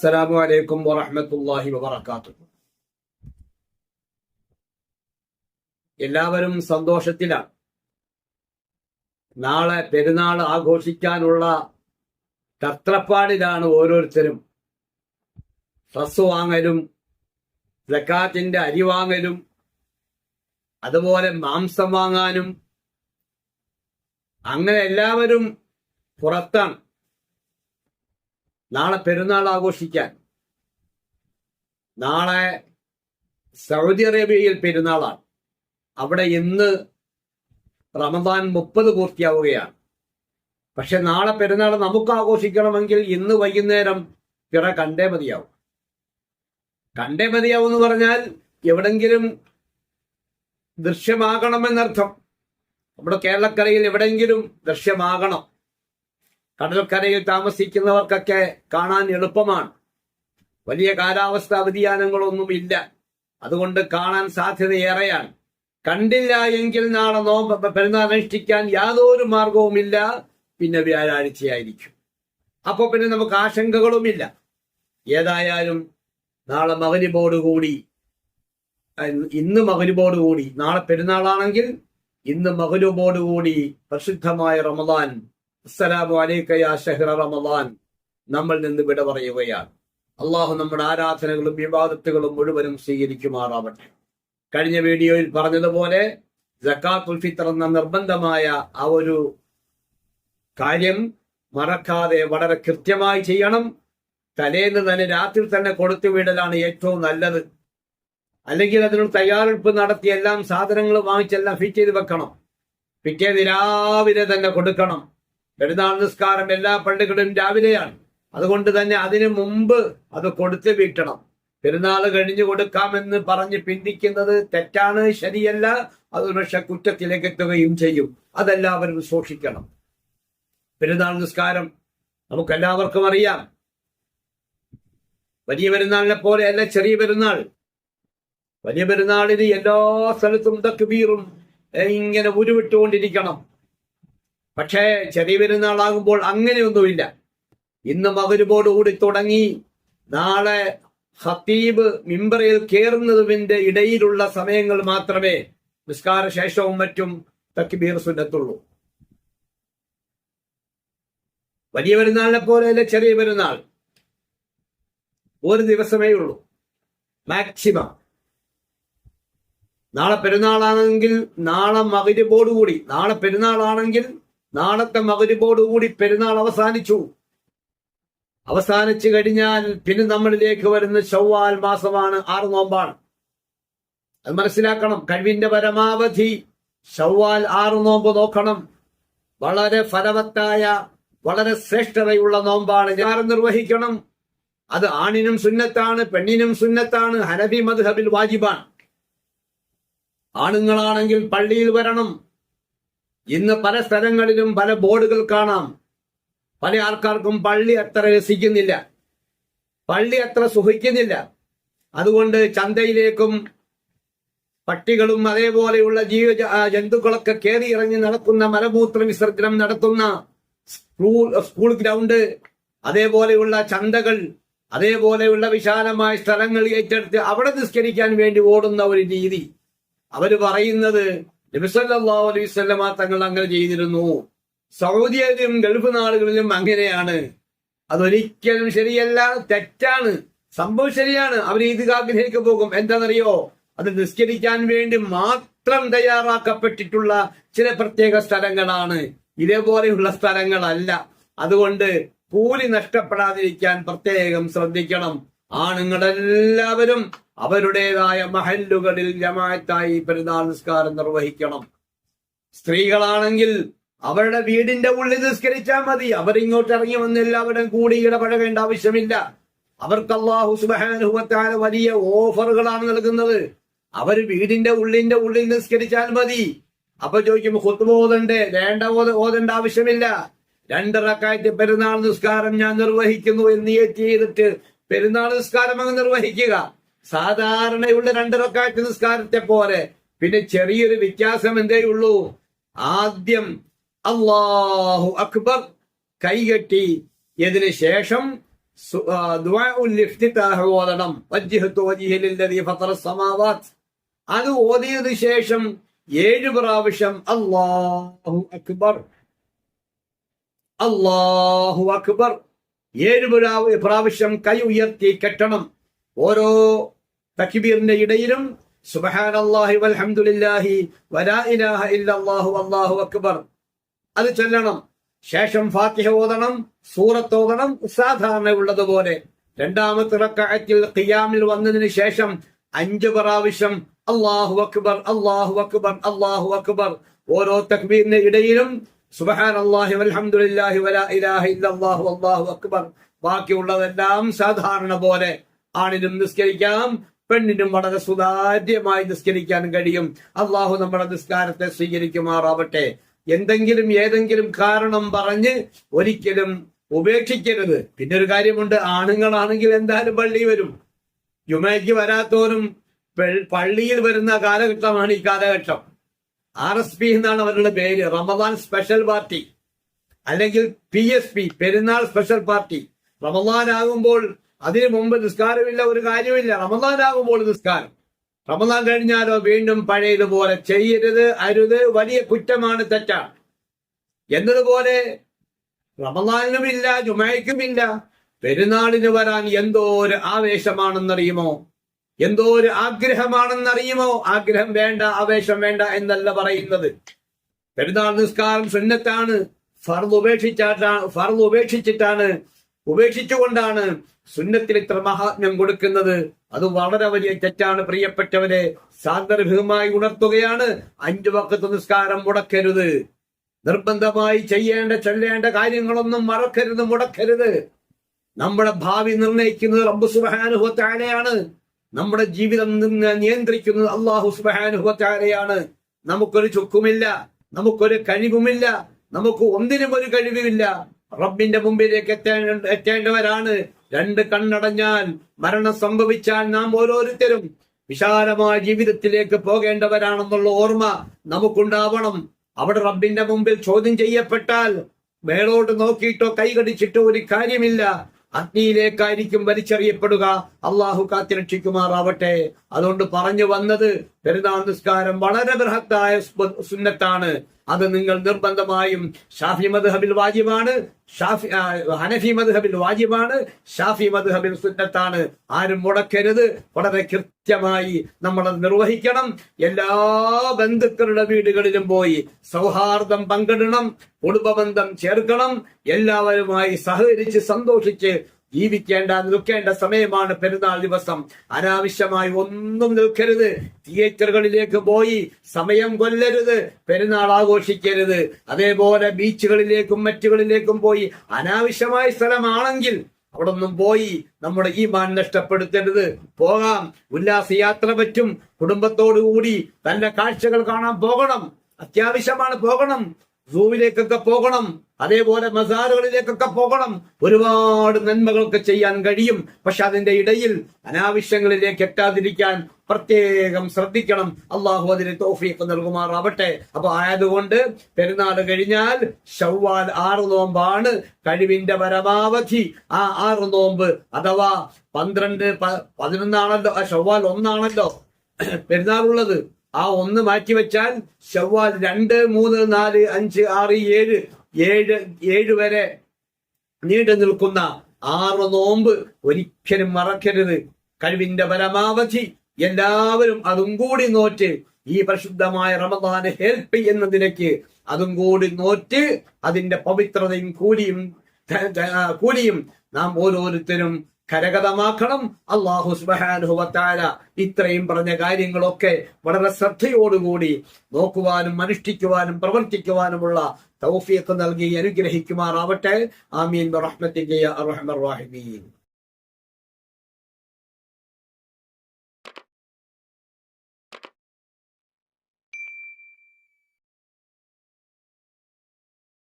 അസ്സലാമു അലൈക്കും വറഹ്മത്തുള്ളാഹി വബറകാതുഹു. എല്ലാവരും സന്തോഷത്തിലാണ്. നാളെ പെരുന്നാൾ ആഘോഷിക്കാനുള്ള തത്രപ്പാടിലാണ് ഓരോരുത്തരും. ഡ്രസ് വാങ്ങലും ജക്കാത്തിന്റെ അരി വാങ്ങലും അതുപോലെ മാംസം വാങ്ങാനും. അങ്ങനെ എല്ലാവരും പുറത്താണ്. നാളെ പെരുന്നാൾ ആഘോഷിക്കാൻ. നാളെ സൗദി അറേബ്യയിൽ പെരുന്നാളാണ്. അവിടെ ഇന്ന് റമദാൻ മുപ്പത് പൂർത്തിയാവുകയാണ്. പക്ഷെ നാളെ പെരുന്നാൾ നമുക്ക് ആഘോഷിക്കണമെങ്കിൽ ഇന്ന് വൈകുന്നേരം പിറ കണ്ടേ മതിയാവും. കണ്ടേ മതിയാവും എന്ന് പറഞ്ഞാൽ എവിടെങ്കിലും ദൃശ്യമാകണമെന്നർത്ഥം. നമ്മുടെ കേരളക്കരയിൽ എവിടെയെങ്കിലും ദൃശ്യമാകണം. കടൽക്കരയിൽ താമസിക്കുന്നവർക്കൊക്കെ കാണാൻ എളുപ്പമാണ്. വലിയ കാലാവസ്ഥാ വ്യതിയാനങ്ങളൊന്നുമില്ല അതുകൊണ്ട് കാണാൻ സാധ്യതയേറെയാണ് കണ്ടില്ല എങ്കിൽ നാളെ നോമ്പ് പെരുന്നാൾ അനുഷ്ഠിക്കാൻ യാതൊരു മാർഗവുമില്ല. പിന്നെ വ്യാഴാഴ്ചയായിരിക്കും. അപ്പോൾ പിന്നെ നമുക്ക് ആശങ്കകളുമില്ല. ഏതായാലും നാളെ മകരിബോടുകൂടി ഇന്ന് മകരിബോടുകൂടി നാളെ പെരുന്നാളാണെങ്കിൽ ഇന്ന് കൂടി പ്രസിദ്ധമായ റമദാൻ അസ്സലാമു അലൈക്കയ ഷഹ്റ റമദാൻ. നമ്മൾ നിന്ന് വിട പറയുകയാണ്. അള്ളാഹു നമ്മുടെ ആരാധനകളും വിവാദത്തുകളും മുഴുവനും സ്വീകരിക്കുമാറാവട്ടെ. കഴിഞ്ഞ വീഡിയോയിൽ പറഞ്ഞതുപോലെ ജക്കാത്തുൽ ഫിത്തർ എന്ന നിർബന്ധമായ ആ ഒരു കാര്യം മറക്കാതെ വളരെ കൃത്യമായി ചെയ്യണം. തലേന്ന് തന്നെ രാത്രി തന്നെ കൊടുത്തു വിടലാണ് ഏറ്റവും നല്ലത്. അല്ലെങ്കിൽ അതിനുള്ള തയ്യാറെടുപ്പ് നടത്തി എല്ലാം സാധനങ്ങൾ വാങ്ങിച്ചെല്ലാം ഫിറ്റ് ചെയ്ത് വെക്കണം. പിറ്റേന്ന് രാവിലെ തന്നെ കൊടുക്കണം. പെരുന്നാൾ നിസ്കാരം എല്ലാ പള്ളികളും രാവിലെയാണ്. അതുകൊണ്ട് തന്നെ അതിനു മുമ്പ് അത് കൊടുത്തു വീട്ടണം. പെരുന്നാൾ കഴിഞ്ഞു കൊടുക്കാമെന്ന് പറഞ്ഞ് പിന്തിക്കുന്നത് തെറ്റാണ് ശരിയല്ല. അത് പക്ഷെ കുറ്റത്തിലേക്ക് എത്തുകയും ചെയ്യും. അതെല്ലാവരും സൂക്ഷിക്കണം. പെരുന്നാൾ നിസ്കാരം നമുക്കെല്ലാവർക്കും അറിയാം. വലിയ പെരുന്നാളിനെ പോലെയല്ല ചെറിയ പെരുന്നാൾ. വലിയ പെരുന്നാളിന് എല്ലാ സ്ഥലത്തും തക്ബീറും ഇങ്ങനെ ഉരുവിട്ടുകൊണ്ടിരിക്കണം. പക്ഷേ ചെറിയ പെരുന്നാളാകുമ്പോൾ അങ്ങനെയൊന്നുമില്ല. ഇന്ന് മകരുബോടുകൂടി തുടങ്ങി നാളെ ഹത്തീബ് മിമ്പറയിൽ കയറുന്നതിന്റെ ഇടയിലുള്ള സമയങ്ങൾ മാത്രമേ നിസ്കാര ശേഷവും മറ്റും തക്കിബീർ സുന്നത്തുള്ളൂ. വലിയ പെരുന്നാളിനെ പോലെയല്ല ചെറിയ പെരുന്നാൾ. ഒരു ദിവസമേ ഉള്ളൂ. മാക്സിമം. നാളെ പെരുന്നാളാണെങ്കിൽ നാളെ മകരിബോടുകൂടി നാളെ പെരുന്നാളാണെങ്കിൽ നാളത്തെ മകരിബോടുകൂടി പെരുന്നാൾ അവസാനിച്ചു. അവസാനിച്ചു കഴിഞ്ഞാൽ പിന്നെ നമ്മളിലേക്ക് വരുന്ന ചൊവ്വാൽ മാസമാണ് ആറ് നോമ്പാണ്. അത് മനസ്സിലാക്കണം. കഴിവിന്റെ പരമാവധി ചൊവ്വാൽ ആറ് നോമ്പ് നോക്കണം. വളരെ ഫലവത്തായ വളരെ ശ്രേഷ്ഠതയുള്ള നോമ്പാണ്. ഞാൻ നിർവഹിക്കണം. അത് ആണിനും സുന്നത്താണ് പെണ്ണിനും സുന്നത്താണ്. ഹനബി മദ്ഹബിൽ വാജിബാണ്. ആണുങ്ങളാണെങ്കിൽ പള്ളിയിൽ വരണം. ഇന്ന് പല സ്ഥലങ്ങളിലും പല ബോർഡുകൾ കാണാം. പല ആൾക്കാർക്കും പള്ളി അത്ര രസിക്കുന്നില്ല. പള്ളി അത്ര സുഖിക്കുന്നില്ല. അതുകൊണ്ട് ചന്തയിലേക്കും പട്ടികളും അതേപോലെയുള്ള ജീവ ജന്തുക്കളൊക്കെ കയറി ഇറങ്ങി നടക്കുന്ന മലമൂത്ര വിസർജനം നടത്തുന്ന സ്കൂൾ സ്കൂൾ ഗ്രൗണ്ട് അതേപോലെയുള്ള ചന്തകൾ അതേപോലെയുള്ള വിശാലമായ സ്ഥലങ്ങൾ ഏറ്റെടുത്ത് അവിടെ നിസ്കരിക്കാൻ വേണ്ടി ഓടുന്ന ഒരു രീതി. അവർ പറയുന്നത് നബിസല്ലാ അലൈവല്ലമ തങ്ങൾ അങ്ങനെ ചെയ്തിരുന്നു. സൗദി അറേബ്യയും ഗൾഫ് നാടുകളിലും അങ്ങനെയാണ്. അതൊരിക്കലും ശരിയല്ല തെറ്റാണ്. സംഭവം ശരിയാണ്. അവർ ഈദ്ഗാഹിലേക്ക് പോകും. എന്താണെന്നറിയോ? അത് നിസ്കരിക്കാൻ വേണ്ടി മാത്രം തയ്യാറാക്കപ്പെട്ടിട്ടുള്ള ചില പ്രത്യേക സ്ഥലങ്ങളാണ്. ഇതേപോലെയുള്ള സ്ഥലങ്ങളല്ല. അതുകൊണ്ട് കൂലി നഷ്ടപ്പെടാതിരിക്കാൻ പ്രത്യേകം ശ്രദ്ധിക്കണം. ആണുങ്ങളെല്ലാവരും അവരുടേതായ മഹല്ലുകളിൽ ജമായത്തായി പെരുന്നാൾ നിസ്കാരം നിർവഹിക്കണം. സ്ത്രീകളാണെങ്കിൽ അവരുടെ വീടിന്റെ ഉള്ളിൽ നിസ്കരിച്ചാൽ മതി. അവരിങ്ങോട്ട് ഇറങ്ങി വന്ന് എല്ലാവരും കൂടി ഇടപഴകേണ്ട ആവശ്യമില്ല. അവർക്ക് അള്ളാഹു സുബാനുഭവത്തായ വലിയ ഓഫറുകളാണ് നൽകുന്നത്. അവർ വീടിന്റെ ഉള്ളിന്റെ ഉള്ളിൽ നിസ്കരിച്ചാൽ മതി. അപ്പൊ ചോദിക്കും ഹുത്തുബ ഓതണ്ടേ? വേണ്ട ഓതേണ്ട ആവശ്യമില്ല. രണ്ടിറക്കായിട്ട് പെരുന്നാൾ നിസ്കാരം ഞാൻ നിർവഹിക്കുന്നു എന്ന് ചെയ്തിട്ട് പെരുന്നാൾ നിസ്കാരം അങ്ങ് നിർവഹിക്കുക. സാധാരണയുള്ള രണ്ടിറക്കാറ്റ് നിസ്കാരത്തെ പോലെ. പിന്നെ ചെറിയൊരു വ്യത്യാസം എന്തേ ഉള്ളൂ? ആദ്യം അള്ളാഹു അക്ബർ കൈകെട്ടി ഇതിനു ശേഷം അത് ഓതിയതിനു ശേഷം ഏഴ് പ്രാവശ്യം അള്ളാഹു അക്ബർ അള്ളാഹു അക്ബർ ഏഴ് പ്രാവശ്യം കൈ ഉയർത്തി കെട്ടണം. ഓരോ തക്ബീറിന്റെ ഇടയിലും സുബ്ഹാനല്ലാഹി വൽഹംദുലില്ലാഹി വലാ ഇലാഹ ഇല്ലല്ലാഹു അല്ലാഹു അക്ബർ. അത് ചൊല്ലണം. ശേഷം ഫാത്തിഹ ഓതണം സൂറത്ത് ഓതണം സാധാരണ ഉള്ളതുപോലെ രണ്ടാമത്തെ റക്അത്തിൽ ഖിയാമിൽ വന്നതിന് ശേഷം അഞ്ച് പ്രാവശ്യം അള്ളാഹു അക്ബർ അള്ളാഹു അക്ബർ അള്ളാഹു അക്ബർ. ഓരോ തക്ബീറിന്റെ ഇടയിലും സുബ്ഹാനല്ലാഹി വൽഹംദുലില്ലാഹി വലാ ഇലാഹ ഇല്ലല്ലാഹു അല്ലാഹു അക്ബർ. ബാക്കിയുള്ളതെല്ലാം സാധാരണ പോലെ. ആണിനും നിസ്കരിക്കാം പെണ്ണിനും വളരെ സുതാര്യമായി നിസ്കരിക്കാൻ കഴിയും. അള്ളാഹു നമ്മുടെ നിസ്കാരത്തെ സ്വീകരിക്കുമാറാവട്ടെ. എന്തെങ്കിലും ഏതെങ്കിലും കാരണം പറഞ്ഞ് ഒരിക്കലും ഉപേക്ഷിക്കരുത്. പിന്നെ ഒരു കാര്യമുണ്ട് ആണുങ്ങളാണെങ്കിൽ എന്തായാലും പള്ളി വരും. ജുമയ്ക്ക് വരാത്തവരും പള്ളിയിൽ വരുന്ന കാലഘട്ടമാണ് ഈ കാലഘട്ടം. ആർ എസ് പി എന്നാണ് അവരുടെ പേര്. Ramadan special party. അല്ലെങ്കിൽ P S P Perunnal special party. Ramadan ആകുമ്പോൾ അതിനു മുമ്പ് നിസ്കാരമില്ല ഒരു കാര്യമില്ല റമദാൻ ആകുമ്പോൾ നിസ്കാരം. റമദാൻ കഴിഞ്ഞാലോ വീണ്ടും പഴയതുപോലെ ചെയ്യരുത് അരുത് വലിയ കുറ്റമാണ് തെറ്റാണ്. എന്നതുപോലെ റമദാനിനുമില്ല ജുമയ്ക്കുമില്ല. പെരുന്നാളിന് വരാൻ എന്തോ ഒരു ആവേശമാണെന്നറിയുമോ? എന്തോ ഒരു ആഗ്രഹമാണെന്നറിയുമോ? ആഗ്രഹം വേണ്ട ആവേശം വേണ്ട എന്നല്ല പറയുന്നത്. പെരുന്നാൾ നിസ്കാരം സുന്നത്താണ്. ഫർദ് ഉപേക്ഷിച്ചാട്ടാണ് ഫർദ് ഉപേക്ഷിച്ചിട്ടാണ് ഉപേക്ഷിച്ചുകൊണ്ടാണ് സുന്നത്തിൽ ഇത്ര മഹാത്മ്യം കൊടുക്കുന്നത്. അത് വളരെ വലിയ തെറ്റാണ്. പ്രിയപ്പെട്ടവരെ സാന്ദർഭികമായി ഉണർത്തുകയാണ്. അഞ്ചു വക്കത്ത് നിസ്കാരം മുടക്കരുത്. നിർബന്ധമായി ചെയ്യേണ്ട ചൊല്ലേണ്ട കാര്യങ്ങളൊന്നും മറക്കരുത് മുടക്കരുത്. നമ്മുടെ ഭാവി നിർണയിക്കുന്നത് റബ്ബ് സുബാനുഭവത്താലെയാണ് നമ്മുടെ ജീവിതം നിന്ന് നിയന്ത്രിക്കുന്നത് അള്ളാഹു സുബാനുഭവത്താലെയാണ് നമുക്കൊരു ചുക്കുമില്ല നമുക്കൊരു കഴിവുമില്ല നമുക്ക് ഒന്നിനും ഒരു കഴിവുമില്ല റബ്ബിന്റെ മുമ്പിലേക്ക് എത്തേണ്ട എത്തേണ്ടവരാണ്. രണ്ട് കണ്ണടഞ്ഞാൽ മരണം സംഭവിച്ചാൽ നാം ഓരോരുത്തരും വിശാലമായ ജീവിതത്തിലേക്ക് പോകേണ്ടവരാണെന്നുള്ള ഓർമ്മ നമുക്കുണ്ടാവണം. അവിടെ റബ്ബിന്റെ മുമ്പിൽ ചോദ്യം ചെയ്യപ്പെട്ടാൽ മേളോട്ട് നോക്കിയിട്ടോ കൈകടിച്ചിട്ടോ ഒരു കാര്യമില്ല. അഗ്നിയിലേക്കായിരിക്കും വലിച്ചെറിയപ്പെടുക. അള്ളാഹു കാത്തിരക്ഷിക്കുമാറാവട്ടെ. അതുകൊണ്ട് പറഞ്ഞു വന്നത് പെരുന്നാൾ നിസ്കാരം വളരെ ബൃഹത്തായ സുന്നത്താണ്. അത് നിങ്ങൾ നിർബന്ധമായും ഷാഫി മദ്ഹബിൽ വാജിബാണ്. ഷാഫി ഹനഫി മദ്ഹബിൽ വാജിബാണ്. ഷാഫി മദ്ഹബിൽ സുന്നത്താണ്. ആരും മുടക്കരുത്. വളരെ കൃത്യമായി നമ്മൾ അത് നിർവഹിക്കണം. എല്ലാ ബന്ധുക്കളുടെ വീടുകളിലും പോയി സൗഹാർദ്ദം പങ്കിടണം. കുടുംബബന്ധം ചേർക്കണം. എല്ലാവരുമായി സഹകരിച്ച് സന്തോഷിച്ച് ജീവിക്കേണ്ട നിൽക്കേണ്ട സമയമാണ് പെരുന്നാൾ ദിവസം. അനാവശ്യമായി ഒന്നും നിൽക്കരുത്. തിയേറ്ററുകളിലേക്ക് പോയി സമയം കൊല്ലരുത്. പെരുന്നാൾ ആഘോഷിക്കരുത്. അതേപോലെ ബീച്ചുകളിലേക്കും മറ്റുകളിലേക്കും പോയി അനാവശ്യമായ സ്ഥലമാണെങ്കിൽ അവിടെ ഒന്നും പോയി നമ്മുടെ ഈ മാൻ നഷ്ടപ്പെടുത്തരുത്. പോകാം. ഉല്ലാസയാത്ര പറ്റും. കുടുംബത്തോടു കൂടി തന്റെ കാഴ്ചകൾ കാണാൻ പോകണം. അത്യാവശ്യമാണ് പോകണം. സൂവിലേക്കൊക്കെ പോകണം. അതേപോലെ മസാറുകളിലേക്കൊക്കെ പോകണം. ഒരുപാട് നന്മകളൊക്കെ ചെയ്യാൻ കഴിയും. പക്ഷെ അതിന്റെ ഇടയിൽ അനാവശ്യങ്ങളിലേക്ക് എത്താതിരിക്കാൻ പ്രത്യേകം ശ്രദ്ധിക്കണം. അള്ളാഹു അതിന് തോഫിയൊക്കെ നൽകുമാറാവട്ടെ. അപ്പൊ ആയതുകൊണ്ട് പെരുന്നാൾ കഴിഞ്ഞാൽ ഷവ്വാൽ ആറ് നോമ്പാണ്. കഴിവിന്റെ പരമാവധി ആ ആറ് നോമ്പ് അഥവാ പന്ത്രണ്ട് പതിനൊന്നാണല്ലോ ആ ഷവ്വാൽ ഒന്നാണല്ലോ പെരുന്നാളുള്ളത്. ആ ഒന്ന് മാറ്റിവെച്ചാൽ ഷവ്വാൽ രണ്ട് മൂന്ന് നാല് അഞ്ച് ആറ് ഏഴ് ഏഴ് ഏഴ് വരെ നീണ്ടു നിൽക്കുന്ന ആറ് നോമ്പ് ഒരിക്കലും മറക്കരുത്. കഴിവിന്റെ പരമാവധി എല്ലാവരും അതും കൂടി നോറ്റ് ഈ പരിശുദ്ധമായ റമദാനെ ഹെൽപ്പ് നിലയ്ക്ക് അതും കൂടി നോറ്റ് അതിന്റെ പവിത്രതയും കൂലിയും കൂലിയും നാം ഓരോരുത്തരും കരഗതമാക്കണം അള്ളാഹു സുബാനുഹുവത്താര ഇത്രയും പറഞ്ഞ കാര്യങ്ങളൊക്കെ വളരെ ശ്രദ്ധയോടുകൂടി നോക്കുവാനും അനുഷ്ഠിക്കുവാനും പ്രവർത്തിക്കുവാനുമുള്ള തൗഫീഖ് നൽകി അനുഗ്രഹിക്കുമാറാവട്ടെ. ആമീൻ. റഹ്മത്തിന്റെ റഹ്മർ റാഹിമീൻ.